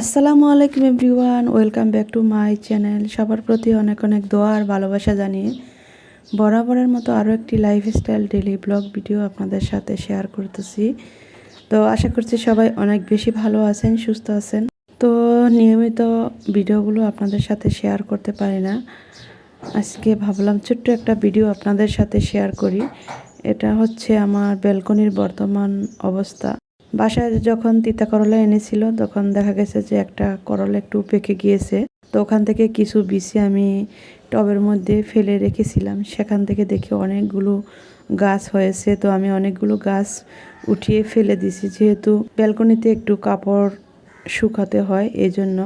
আসসালামু আলাইকুম everyone, welcome back to my channel. সবার প্রতি অনেক অনেক দোয়া আর ভালোবাসা জানিয়ে বরাবরের মতো আরও একটি লাইফস্টাইল ডেলি ব্লগ ভিডিও আপনাদের সাথে শেয়ার করতেছি। তো আশা করছি সবাই অনেক বেশি ভালো আছেন, সুস্থ আছেন। তো নিয়মিত ভিডিওগুলো আপনাদের সাথে শেয়ার করতে পারি না। আজকে ভাবলাম ছোট্ট একটা ভিডিও আপনাদের সাথে শেয়ার করি। এটা হচ্ছে আমার ব্যালকনির বর্তমান অবস্থা। বাসায় যখন তিতা করলা এনেছিল, তখন দেখা গেছে যে একটা করলা একটু পেকে গিয়েছে। তো ওখান থেকে কিছু বিচি আমি টবের মধ্যে ফেলে রেখেছিলাম। সেখান থেকে দেখে অনেকগুলো গাছ হয়েছে। তো আমি অনেকগুলো গাছ উঠিয়ে ফেলে দিছি যেহেতু ব্যালকনিতে একটু কাপড় শুকাতে হয় এই জন্য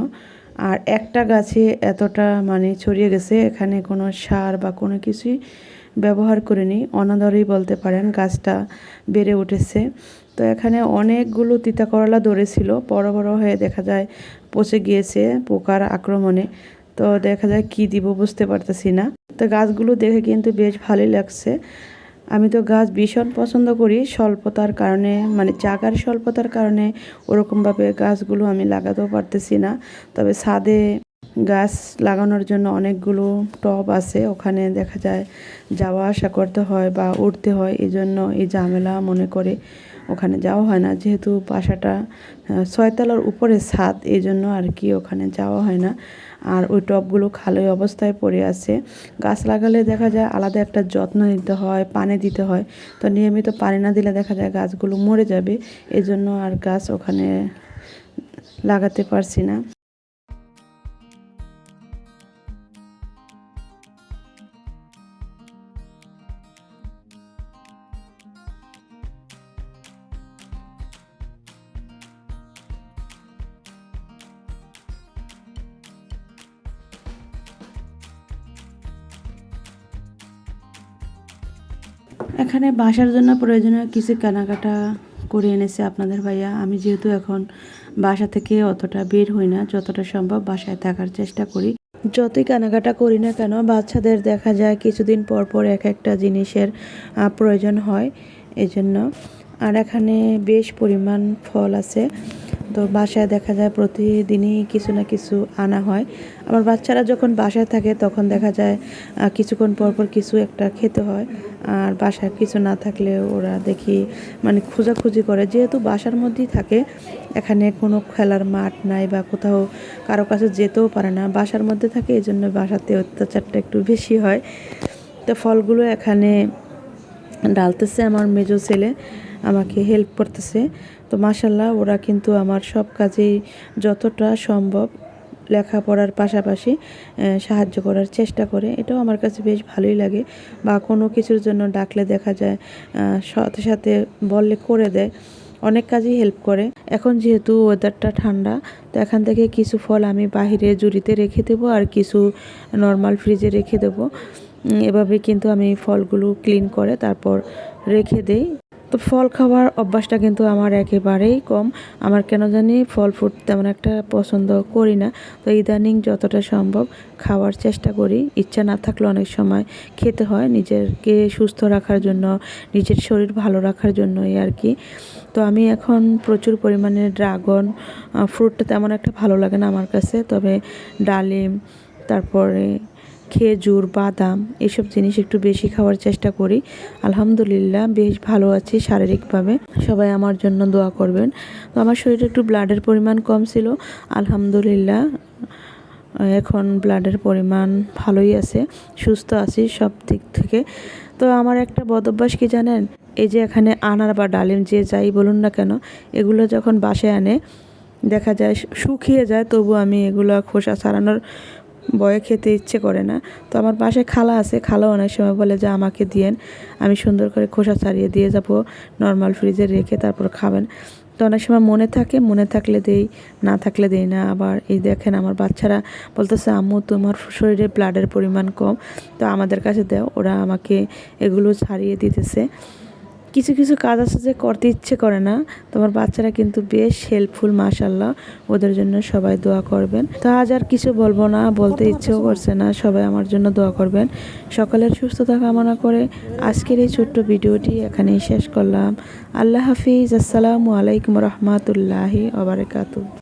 আর একটা গাছে এতটা মানে ছড়িয়ে গেছে, এখানে কোনো সার বা কোনো কিছুই ব্যবহার করিনি। অনাদরেই বলতে পারেন গাছটা বেড়ে উঠেছে। তো এখানে অনেকগুলো তিতা করলা ধরেছিল। বড় বড় হয়ে দেখা যায় পচে গিয়েছে পোকার আক্রমণে। তো দেখা যায় কি দিব বুঝতে পারতেছি না। তো গাছগুলো দেখে কিন্তু বেশ ভালোই লাগছে। আমি তো গাছ ভীষণ পছন্দ করি। স্বল্পতার কারণে মানে জাগার স্বল্পতার কারণে ওরকমভাবে গাছগুলো আমি লাগাতেও পারতেছি না। তবে ছাদে গাছ লাগানোর জন্য অনেকগুলো টব আছে। ওখানে দেখা যায় যাওয়া আসা করতে হয় বা উঠতে হয় এই জন্য এই ঝামেলা মনে করে ওখানে যাওয়া হয় না। যেহেতু বাসাটা ছয়তলার উপরে ছাদ এই জন্য আর কি ওখানে যাওয়া হয় না। আর ওই টবগুলো খালি অবস্থায় পড়ে আছে। গাছ লাগালে দেখা যায় আলাদা একটা যত্ন নিতে হয়, পানি দিতে হয়। তো নিয়মিত পানি না দিলে দেখা যায় গাছগুলো মরে যাবে। এজন্য আর গাছ ওখানে লাগাতে পারছি না। এখানে বাসার জন্য প্রয়োজনীয় কিছু কেনাকাটা করে এনেছে আপনাদের ভাইয়া। আমি যেহেতু এখন বাসা থেকে অতটা বের হই না, যতটা সম্ভব বাসায় থাকার চেষ্টা করি। যতই কেনাকাটা করি না কেন, বাচ্চাদের দেখা যায় কিছুদিন পর পর এক একটা জিনিসের প্রয়োজন হয়। এজন্য, আর এখানে বেশ পরিমাণ ফল আছে। তো বাসায় দেখা যায় প্রতিদিনই কিছু না কিছু আনা হয়। আমার বাচ্চারা যখন বাসায় থাকে তখন দেখা যায় কিছুক্ষণ পর পর কিছু একটা খেতে হয়। আর বাসায় কিছু না থাকলে ওরা দেখি মানে খোঁজাখুঁজি করে। যেহেতু বাসার মধ্যেই থাকে, এখানে কোনো খেলার মাঠ নাই বা কোথাও কারও কাছে যেতেও পারে না। বাসার মধ্যে থাকে এই জন্য বাসাতে অত্যাচারটা একটু বেশি হয়। তো ফলগুলো এখানে ডালতেছে আমার মেজো ছেলে। আমাকে হেল্প করতেছে। তো মাসাল্লাহ ওরা কিন্তু আমার সব কাজেই যতটা সম্ভব লেখাপড়ার পাশাপাশি সাহায্য করার চেষ্টা করে। এটাও আমার কাছে বেশ ভালোই লাগে বা কোনো কিছুর জন্য ডাকলে দেখা যায় সাথে সাথে বললে করে দেয়। অনেক কাজই হেল্প করে। এখন যেহেতু ওয়েদারটা ঠান্ডা, তো এখান থেকে কিছু ফল আমি বাহিরে জুড়িতে রেখে দেবো আর কিছু নর্মাল ফ্রিজে রেখে দেবো। এভাবে কিন্তু আমি ফলগুলো ক্লিন করে তারপর রেখে দেই। তো ফল খাওয়ার অভ্যাসটা কিন্তু আমার একেবারেই কম। আমার কেন জানি ফল ফ্রুট তেমন একটা পছন্দ করি না। তো ইদানিং যতটা সম্ভব খাওয়ার চেষ্টা করি। ইচ্ছা না থাকলে অনেক সময় খেতে হয় নিজেরকে সুস্থ রাখার জন্য, নিজের শরীর ভালো রাখার জন্যই আর কি। তো আমি এখন প্রচুর পরিমাণে ড্রাগন ফ্রুটটা তেমন একটা ভালো লাগে না আমার কাছে। তবে ডালিম, তারপরে খেজুর, বাদাম এসব জিনিস একটু বেশি খাওয়ার চেষ্টা করি। আলহামদুলিল্লাহ বেশ ভালো আছি শারীরিকভাবে। সবাই আমার জন্য দোয়া করবেন। তো আমার শরীরে একটু ব্লাডের পরিমাণ কম ছিল। আলহামদুলিল্লাহ, এখন ব্লাডের পরিমাণ ভালোই আছে, সুস্থ আছি সব দিক থেকে। তো আমার একটা বদভ্যাস কি জানেন? এই যে এখানে আনার বা ডালিম যে যাই বলুন না কেন, এগুলো যখন বাসায় আনে, দেখা যায় শুকিয়ে যায়, তবু আমি এগুলো খোসা ছাড়ানোর বয়ে খেতে ইচ্ছে করে না। তো আমার পাশে খালা আছে খালা অনেক সময় বলে যে, আমাকে দিয়েন, আমি সুন্দর করে খোসা ছাড়িয়ে দিয়ে যাব নর্মাল ফ্রিজে রেখে তারপর খাবেন। তো অনেক সময় মনে থাকে, মনে থাকলে দেই, না থাকলে দেই না। আবার এই দেখেন আমার বাচ্চারা বলতেছে, আম্মু, তোমার শরীরে ব্লাডের পরিমাণ কম। তো আমাদের কাছে দেও, ওরা আমাকে এগুলো ছাড়িয়ে দিতেছে। কিছু কিছু কাজ আছে যে করতে ইচ্ছে করে না। তোমার বাচ্চারা কিন্তু বেশ হেল্পফুল মাশাল্লাহ ওদের জন্য সবাই দোয়া করবেন। তো আজ আর কিছু বলব না, বলতে ইচ্ছেও করছে না। সবাই আমার জন্য দোয়া করবেন। সকালের সুস্থতা কামনা করে আজকের এই ছোট্ট ভিডিওটি এখানেই শেষ করলাম। আল্লাহ হাফিজ। আসসালামু আলাইকুম রহমতুল্লাহি ওবরাকাতু